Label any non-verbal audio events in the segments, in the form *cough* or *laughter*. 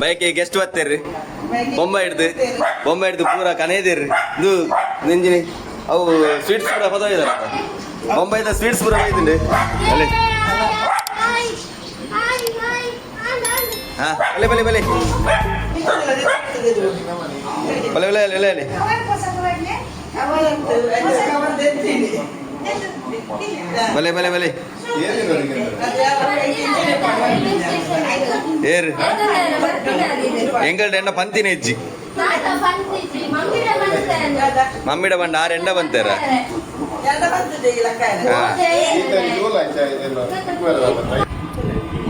ಬೈಕಿಗೆ ಗೆಸ್ಟ್ ಬರ್ತೀರಿ ಬೊಂಬೆ ಹಿಡ್ದು ಬೊಂಬೆ ಹಿಡ್ದು ಪೂರ ಕನೆಯದಿರ್ರಿ ಇದು ನಿಂಜಿನಿ, ಅವು ಸ್ವೀಟ್ಸ್ ಪೂರ ಪದವಿದಾರ ಬೊಂಬೈದ ಸ್ವೀಟ್ಸ್ ಪೂರ ಹೋಗಿದ್ದೀನಿ ಅಲ್ಲಿ. ಹಾ ಬಲೆ ಬಲೆ ಬಲೆ ಬಲೆ ಬಲೆ ಬಲೆ ಬಲೆ ಬಲೆ ಬಲೆ ಬಲೆ ಏರು? ಎಂಗಲ್ಡ ಎಂಡ ಪಂತಿನ ಹೆಜ್ಜಿ ಮಮ್ಮಿಡ ಬಂಡ ಆರು ಎಂಡ ಬಂತಾರ?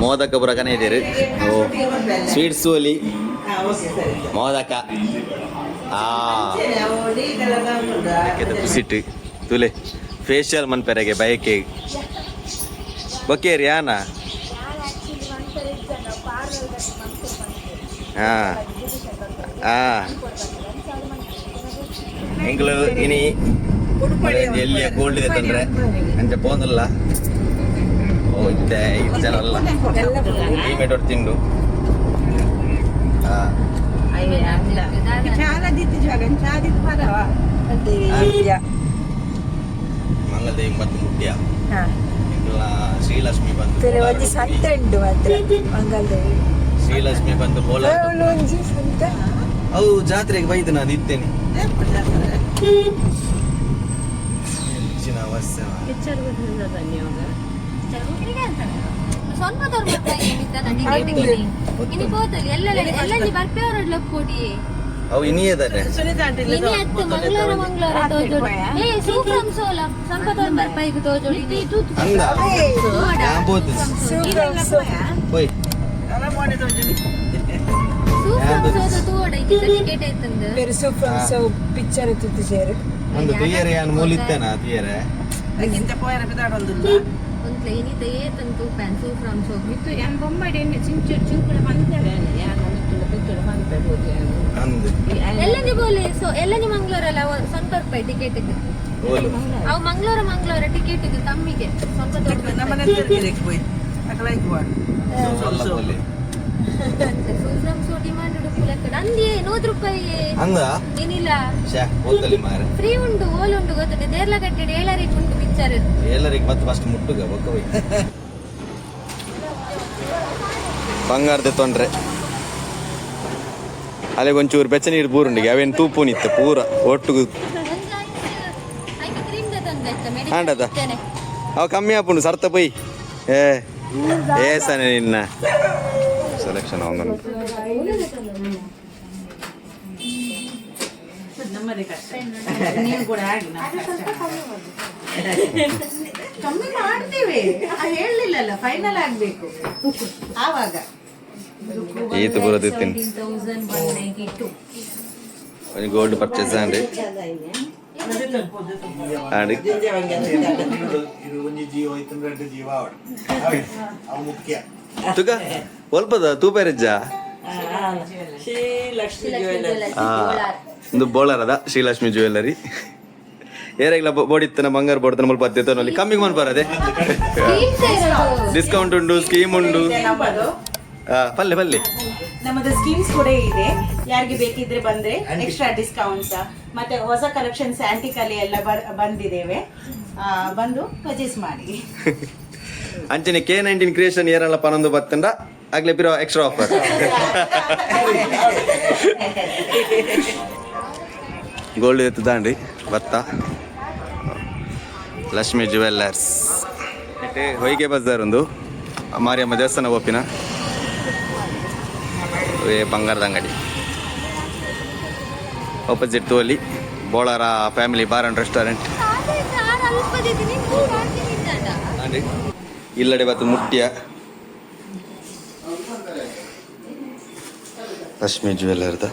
ಮೋದಕ ಬುರಕನ ಇದ್ದೀರಿ. ಓ, ಸ್ವೀಟ್ಸ್ ಒಲಿ ಮೋದಕ. ಪುಸಿಟ್ಟು ತುಲೆ ಫೇಶಿಯಲ್ ಮನ್ಪೆರೆಗೆ ಬಯಕೆ. ಬೊಕ್ಕೇರಿ ಯಾನ ಹಾ ಹಾ ಎಂಗ್ಳು ಇನಿ? ಎಲ್ಲಿ ಗೋಲ್ಡ್ ಇದೆ ತಂದ್ರೆ? ಅಂತ ಪೋಂದಲ್ಲ ಓ ಇತ್ತೆ ಅಲ್ಲ. ಈ ಮೇಟೋಡ್ ತಿಂಡು. ಹಾ ಮಂಗಲದೇವಿ ಮತ್ತು ಮುಟ್ಯ? ಎಂಗ್ಲ ಶ್ರೀಲಕ್ಷ್ಮಿ ಬಂದು ಸಂತ ಉಂಟು ಮಾತ್ರ ಮಂಗಲ್ದೇವಿ. ಶ್ರೀಲಕ್ಷ್ಮಿ ಬಂದು ಬೋಲ ಅವಳು ಒಂಜಿ ಸಂತ ಅವು ಜಾತ್ರೆಗೆ ಬೈದು ನಾನು ಇದ್ದೇನೆ. ಹೆಚ್ಚಿನ ಅವಶ್ಯ. ಅವು ಇನ್ನಿಯದಾನೆ ಹೋಯ್. ಪೆರುಸು ಫ್ರಮ್ ಸೌ ಪಿಕ್ಚರ್ ತುತ್ತು ಸೇರು ಒಂದು ತುಯ್ಯರೆ ಯಾನ್ ಮೂಲಿತ್ತೇನ ತುಯ್ಯರೆ ಒಂದ್ಲೆ ಇನಿತ ಏತಂತು ಪ್ಯಾನ್ ಸೂಫ್ರಮ್ ಸೋ ಬಿತ್ತು ni cincin cincin ಚಿಂಚು ಅಂದು ಎಲ್ಲನಿ ಬೋಲೆ ಸೊ ಎಲ್ಲನಿ ಮಂಗಳವಾರ ಅಲ್ಲ. ಸ್ವಲ್ಪ ರೂಪಾಯಿ ಟಿಕೆಟ್ ಅವು ಮಂಗ್ಳೂರ ಮಂಗ್ಳೂರ ಟಿಕೆಟ್ ತಮ್ಮಿಗೆ ಸ್ವಲ್ಪ ಫ್ರೀ ಉಂಟು ಓಲ್ ಉಂಟು ಗೊತ್ತದೆ ದೇರ್ಲಗಟ್ಟೆ ಏಳರಿಗೆ ಉಂಟು ಪಿಕ್ಚರ್ ಎಲ್ಲರಿಗೆ ಮತ್ತೆ ಫಸ್ಟ್ ಮುಟ್ಟುಗ ಬಂಗಾರದ ತೊಂದ್ರೆ. ಅಲ್ಲಿಗೆ ಒಂಚೂರು ಬೆಚ್ಚ ನೀರು ಬೂರುಂಡಿಗೆ ಅವೇನು ತೂಪು ನಿತ್ತೆ ಪೂರ. ಒಟ್ಟು ಆಂಡದ ಅವ ಕಮ್ಮಿ ಆಪುಂಡು ಸರ್ತ ಪೈ ಏ ಏಸನೆ ನಿನ್ನ. ಸೆಲೆಕ್ಷನ್ ಅವನು ನೀವು ಕೂಡ ಆಗಿ ಕಮ್ಮಿ ಮಾಡ್ತೀವಿ. ಹೇಳಲಿಲ್ಲಲ್ಲ ಫೈನಲ್ ಆಗ್ಬೇಕು. ಆವಾಗ. ಈತ ಬರೋದಿತ್ತೀನಿ ಗೋಲ್ಡ್ ಪರ್ಚೇಸ್ ಅಂಡಿ ಆಂಡಿ ಜೀವ ಜೀವ. ಮುಖ್ಯ. *laughs* ತುಗ? ಒಲ್ಪದ? ತೂಪೇರಜ್ಜ? ಆ, ಒಂದು ಬೋಳರದ ಶ್ರೀಲಕ್ಷ್ಮಿ ಜ್ಯುವೆಲ್ಲರಿ ಏರೆಗ್ಲ ಬೋಡಿತ್ತನ ಬಂಗಾರ ಬೋಡ್ತನ ಮುಲ್ಪ ಹತ್ತಿತ್ತನಲ್ಲಿ ಕಮ್ಮಿಗೆ ಮನ್ ಬರದೆ. ಡಿಸ್ಕೌಂಟ್ ಉಂಟು ಸ್ಕೀಮ್ ಉಂಟು ಆ, ಪಲ್ಲೆ ಪಲ್ಲೆ. ನಮ್ಮದು ಸ್ಕೀಮ್ಸ್ ಕೂಡ ಇದೆ. ಯಾರಿಗೆ ಬೇಕಿದ್ರೆ ಬಂದ್ರೆ ಎಕ್ಸ್ಟ್ರಾ ಡಿಸ್ಕೌಂಟ್ಸ್ ಮತ್ತೆ ಹೊಸ ಕಲೆಕ್ಷನ್ಸ್ ಆಂಟಿಕಲಿ ಎಲ್ಲ ಬರ್- ಬಂದಿದ್ದೇವೆ. ಆ, ಬಂದು ಪರ್ಚೇಸ್ ಮಾಡಿ. *laughs* ಅಂಚನೆ ಕೆ ನೈನ್ಟೀನ್ ಕ್ರಿಯೇಷನ್ ಏರಲ್ಲ ಪನೊಂದು ಬತ್ತಂಡ. ಆಗ್ಲೇ ಬಿರೋ ಎಕ್ಸ್ಟ್ರಾ ಆಫರ್ ಗೋಲ್ಡ್ ಎತ್ತು ದಾಂಡಿ ಭತ್ತ ಲಕ್ಷ್ಮಿ ಜುವೆಲ್ಲರ್ಸ್ ಮತ್ತೆ ಹೊಯ್ಗೆ ಬಜಾರ್ ಒಂದು. ಮಾರಿಯಮ್ಮ ದೇವಸ್ಥಾನ ಒಪ್ಪಿನ ಬಂಗಾರದ ಅಂಗಡಿ. Opposite ತೋಲಿ Bolara family bar and restaurant ಇಲ್ಲಡೆ ಬತ್ತು ಮುಟ್ಟ್ಯ ಲಕ್ಷ್ಮಿ ಜ್ಯುವೆಲ್ಲರ್ದ.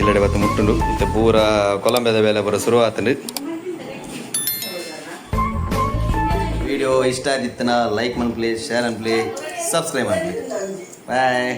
ಇಲ್ಲಡೆ ಬತ್ತು ಮುಟ್ಟುಂಡು. ಇತ್ತೆ ಪೂರ ಕೊಲಂಬೆದ ಬೇಲೆ ಪೂರ ಶುರು ಆತಂಡು ವಿಡಿಯೋ ಇಷ್ಟ ಆಗಿತ್ತನ ಲೈಕ್ ಮನ್ ಪ್ಲೀಸ್ ಶೇರ್ ಅನ್ ಪ್ಲೇ ಸಬ್ಸ್ಕ್ರೈಬ್ ಮಾಡಿ ಬಾಯ್